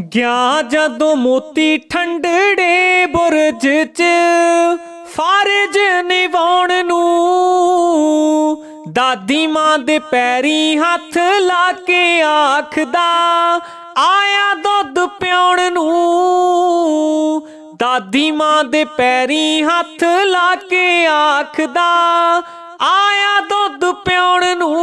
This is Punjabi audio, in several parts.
ਗਿਆ ਜਦੋਂ ਮੋਤੀ ਠੰਡੜੇ ਬੁਰਜ ਚ ਫਰਜ ਨਿਵਾਉਣ ਨੂੰ। ਦਾਦੀ ਮਾਂ ਦੇ ਪੈਰੀ ਹੱਥ ਲਾ ਕੇ ਆਖਦਾ, ਆਇਆ ਦੁੱਧ ਪਿਉਣ ਨੂੰ। ਦਾਦੀ ਮਾਂ ਦੇ ਪੈਰੀ ਹੱਥ ਲਾ ਕੇ ਆਖਦਾ ਆਇਆ ਦੁੱਧ ਪਿਉਣ ਨੂੰ।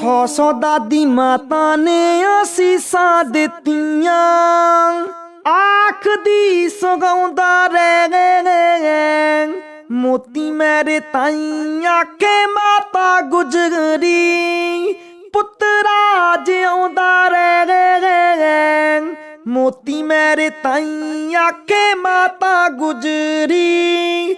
ਸੌ ਸੌ ਦਾਦੀ ਮਾਤਾ ਨੇ ਅਸੀਸਾਂ ਦਿੱਤੀਆਂ। ਆਖਦੀ ਸਗਾਉਂਦਾ ਰਹਿ ਗਏ। ਮੋਤੀ ਮੇਰੇ ਤਾਈ ਆਖੇ, ਮਾਤਾ ਗੁਜਰੀ, ਪੁੱਤਰਾ ਜਿਉਂਦਾ ਰਹਿ ਗਏ। ਮੋਤੀ ਮੇਰੇ ਤਾਈ ਆਖੇ, ਮਾਤਾ ਗੁਜਰੀ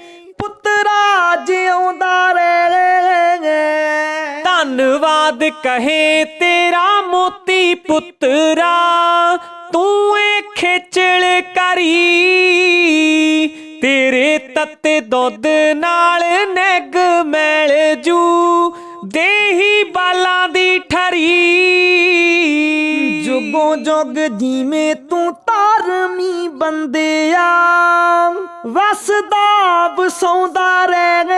ਧੰਨਵਾਦ ਕਹੇ ਤੇਰਾ ਮੋਤੀ ਪੁੱਤਰਾ, ਤੂੰ ਏ ਖੇਚਲ ਕਰੀ। ਤੇਰੇ ਤੱਤੇ ਦੁੱਧ ਨਾਲ ਨੈਗ ਮੈਲ ਜੂ, ਦੇਹੀ ਬਾਲਾਂ ਦੀ ਠਰੀ। ਜੁਗੋ ਜੁਗ ਜੀਵੇਂ ਤੂੰ ਧਾਰਮੀ ਬੰਦਿਆ, ਵਸਦਾ ਵਸੌਂਦਾ ਰਹਿ ਗਏ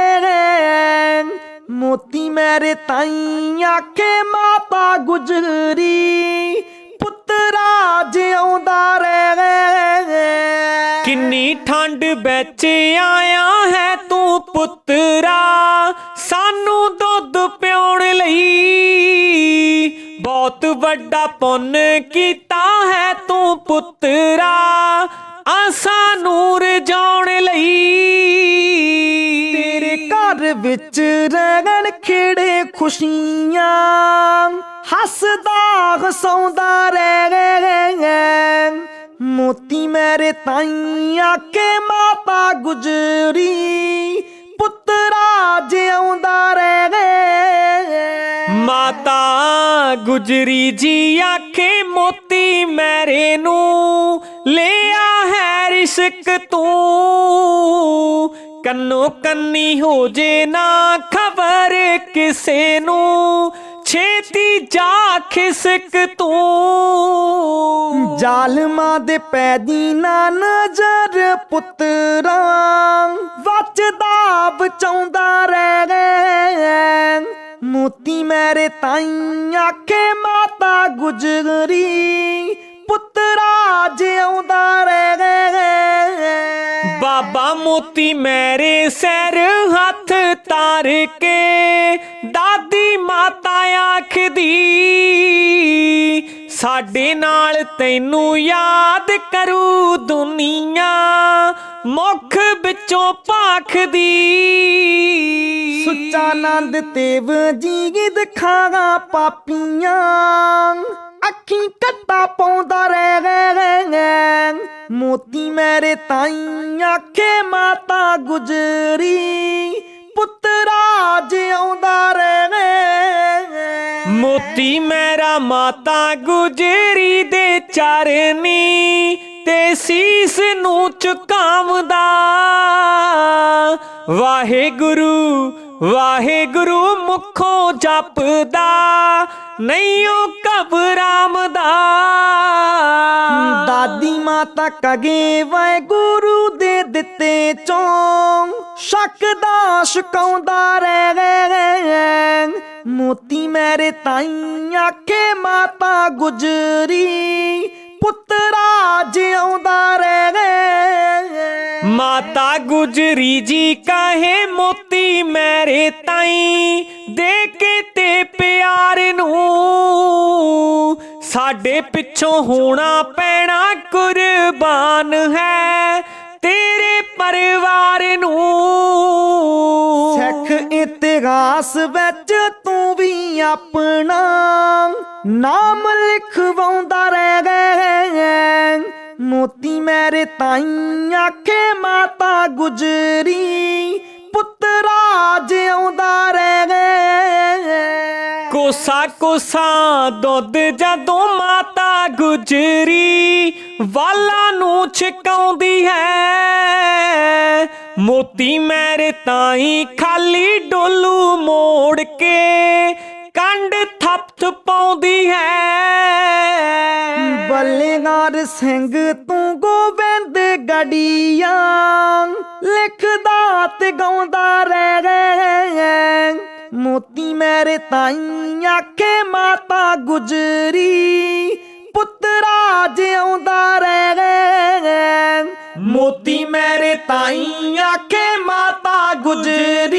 ਮੋਤੀ ਤਾਈ ਆਖੇ ਮਾਤਾ ਗੁਜਰੀ, ਪੁੱਤਰਾ ਜਿਉਂਦਾ ਰਹਿ। ਕਿੰਨੀ ਠੰਡ ਵਿੱਚ ਆਇਆ ਹੈ ਤੂੰ ਪੁੱਤਰਾ, ਸਾਨੂੰ ਦੁੱਧ ਪਿਉਣ ਲਈ। ਬਹੁਤ ਵੱਡਾ ਪੁੰਨ ਕੀਤਾ ਹੈ ਤੂੰ ਪੁੱਤਰਾ ਆਸਾਂ ਨੂਰ ਜਾਣ ਲਈ। ਵਿੱਚ ਰਹਿਣ ਖੇੜੇ ਖੁਸ਼ੀਆਂ, ਹੱਸਦਾ ਹਸਾਉਂਦਾ ਰਹਿ ਗਏ ਮੋਤੀ ਮੇਰੇ ਤਾਈ ਆਕੇ ਮਾਤਾ ਗੁਜਰੀ, ਪੁੱਤਰਾ ਜਿਉਂਦਾ ਰਹਿ ਗਏ ਮਾਤਾ ਗੁਜਰੀ ਜੀ ਆਖੇ, ਮੋਤੀ ਮੇਰੇ ਨੂੰ ਲਿਆ ਹੈ ਰਿਸ਼ਕ ਤੂੰ। ਕੰਨੋ ਕੰਨੀ ਹੋ ਜੇ ਨਾ ਖਬਰ ਕਿਸੇ ਨੂੰ, ਛੇਤੀ ਜਾ ਖਿਸਕ ਤੂੰ। ਜ਼ਾਲਮਾਂ ਦੇ ਪੈਦੀ ਨਾ ਨਜ਼ਰ ਪੁੱਤਰਾ ਵੱਜਦਾ ਬਚਾਉਂਦਾ ਰਹਿ ਗਏ ਮੋਤੀ ਮੇਰੇ ਤਾਈ, ਆਖੇ ਮਾਤਾ ਗੁਜਰੀ। ਮੋਤੀ ਮੇਰੇ ਸਿਰ ਹੱਥ ਤਾਰ ਕੇ ਦਾਦੀ ਮਾਤਾ ਆਖਦੀ, ਸਾਡੇ ਨਾਲ ਤੈਨੂੰ ਯਾਦ ਕਰੂ ਦੁਨੀਆ, ਮੁਖ ਵਿੱਚੋਂ ਭਾਖਦੀ। ਸੁੱਚਾ ਆਨੰਦ ਤੇਵ ਜੀ ਦਿਖਾਗਾ ਪਾਪੀਆਂ, ਅੱਖੀ ਕੱਟਾ ਪਾਉਂਦਾ ਰਹਿ ਗਏ ਮੋਤੀ ਮੇਰੇ ਤਾਈ ਆਖੇ ਮਾਤਾ ਗੁਜਰੀ ਪੁੱਤਰਾ ਜਿਉਂਦਾ ਰਹਿ ਮੋਤੀ ਮੇਰਾ ਮਾਤਾ ਗੁਜਰੀ ਦੇ ਚਰਨੀ ਤੇ ਸੀਸ ਨੂੰ ਝੁਕਾਵਦਾ ਵਾਹਿਗੁਰੂ ਵਾਹਿਗੁਰੂ ਮੁਖੋਂ ਜਪਦਾ ਨਹੀਂ ਉਹ ਘਬਰਾਮਦਾ ਦਾਦੀ ਮਾਤਾ ਕਗੇ ਵਾਹਿਗੁਰੂ ਦੇ ਦਿੱਤੇ ਚੋਂ, ਸ਼ੱਕ ਦਾ ਸ਼ਕਾਉਂਦਾ ਰਹਿ ਗਏ ਮੋਤੀ ਮੇਰੇ ਤਾਈ ਆਖੇ, ਮਾਤਾ ਗੁਜਰੀ ਪੁੱਤਰਾ ਜਿਉਂਦਾ ਰਹਿ ਗਏ ਮਾਤਾ ਗੁਜਰੀ ਜੀ ਕਹੇ ਮੋਤੀ ਮੇਰੇ ਤਾਈ, ਦੇ ਕੇ ਤੇ ਪਿਆਰ ਨੂੰ। ਸਾਡੇ ਪਿੱਛੋਂ ਹੋਣਾ ਪੈਣਾ ਕੁਰਬਾਨ ਹੈ, ਤੇਰੇ ਪਰਿਵਾਰ ਨੂੰ। ਸਿੱਖ ਇਤਿਹਾਸ ਵਿੱਚ ਤੂੰ ਵੀ ਆਪਣਾ ਨਾਮ ਲਿਖਵਾਉਂਦਾ ਰਹਿ ਗਏ। ਮੋਤੀ ਮੇਰੇ ਤਾਈ ਆਖੇ ਮਾਤਾ ਗੁਜਰੀ ਪੁੱਤਰਾ ਜਿਉਂਦਾ ਰਹਿ। ਗਏ ਕੋਸਾ ਕੋਸਾ ਦੁੱਧ ਜਦੋਂ ਮਾਤਾ ਗੁਜਰੀ, ਵਾਲਾਂ ਨੂੰ ਛਕਾਉਂਦੀ ਹੈ। ਮੋਤੀ ਮੇਰੇ ਤਾਈ ਖਾਲੀ ਡੋਲੂ ਮੋੜ ਕੇ ਕੰਡ ਥੱਪ ਪਾਉਂਦੀ ਹੈ। ਬੱਲੇਗਾਰ ਸਿੰਘ, ਤੂੰ ਗੋਬਿੰਦ ਗੜੀਆਂ ਲਿਖਦਾ ਤੇ ਗਾਉਂਦਾ ਰਹਿ ਗਏ। ਮੋਤੀ ਮੇਰੇ ਤਾਈ ਆਖੇ, ਮਾਤਾ ਗੁਜਰੀ, ਪੁੱਤਰਾ ਜਿਉਂਦਾ ਰਹਿ ਗਏ। ਮੋਤੀ ਮੇਰੇ ਤਾਈ ਆਖੇ, ਮਾਤਾ ਗੁਜਰੀ